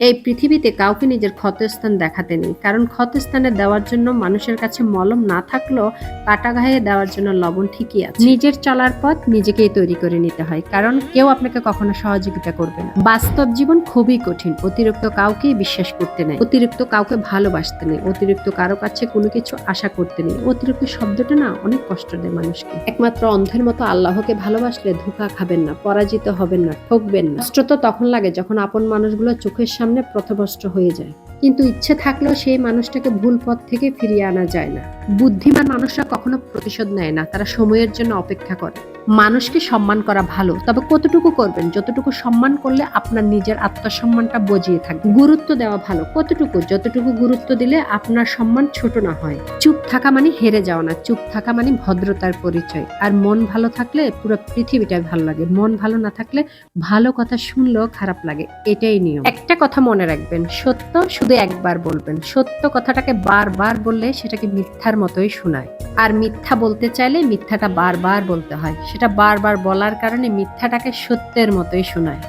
এই পৃথিবীতে কাউকে নিজের ক্ষতস্থান দেখাতে নেই। কারণ ক্ষতস্থানে দেওয়ার জন্য মানুষের কাছে মলম না থাকলেও কাটা ঘায়ে দেওয়ার জন্য লবণ ঠিকই আছে। নিজের চলার পথ নিজেকেই তৈরি করে নিতে হয়। কারণ কেউ আপনাকে কখনো সহযোগিতা করবে না। বাস্তব জীবন খুবই কঠিন। অতিরিক্ত কাউকেই বিশ্বাস করতে নেই। অতিরিক্ত কাউকে ভালোবাসতে নেই। অতিরিক্ত কারও কাছে কোনো কিছু আশা করতে নেই। অতিরিক্ত শব্দটা না অনেক কষ্ট দেয় মানুষকে। একমাত্র অন্ধের মতো আল্লাহকে ভালোবাসলে ধোকা খাবেন না। পরাজিত হবেন না, ঠকবেন না। কষ্ট তো তখন লাগে যখন আপন মানুষগুলো চোখের সামনে প্রথভষ্ট হয়ে যায়। কিন্তু ইচ্ছে থাকলেও সেই মানুষটাকে ভুল পথ থেকে ফিরিয়ে আনা যায় না। বুদ্ধিমান মানুষরা কখনো প্রতিশোধ নেয় না, তারা সময়ের জন্য অপেক্ষা করে। মানুষকে সম্মান করা ভালো, তবে কতটুকু করবেন? যতটুকু সম্মান করলে আপনার নিজের আত্মসম্মানটা বজিয়ে থাকবে। গুরুত্ব দেওয়া ভালো, কতটুকু? যতটুকু গুরুত্ব দিলে আপনার সম্মান ছোট না হয়। চুপ থাকা মানে হেরে যাওয়া না, চুপ থাকা মানে ভদ্রতার পরিচয়। আর মন ভালো থাকলে পুরো পৃথিবীটাই ভালো লাগে। মন ভালো না থাকলে ভালো কথা শুনলেও খারাপ লাগে। এটাই নিয়ম। একটা কথা মনে রাখবেন, সত্য শুধু একবার বলবেন। সত্য কথাটাকে বারবার বললে সেটাকে মিথ্যার মতোই শোনায়। আর মিথ্যা বলতে চাইলে মিথ্যাটা বারবার বলতে হয়। সেটা বারবার বলার কারণে মিথ্যাটাকে সত্যের মতোই শোনায়।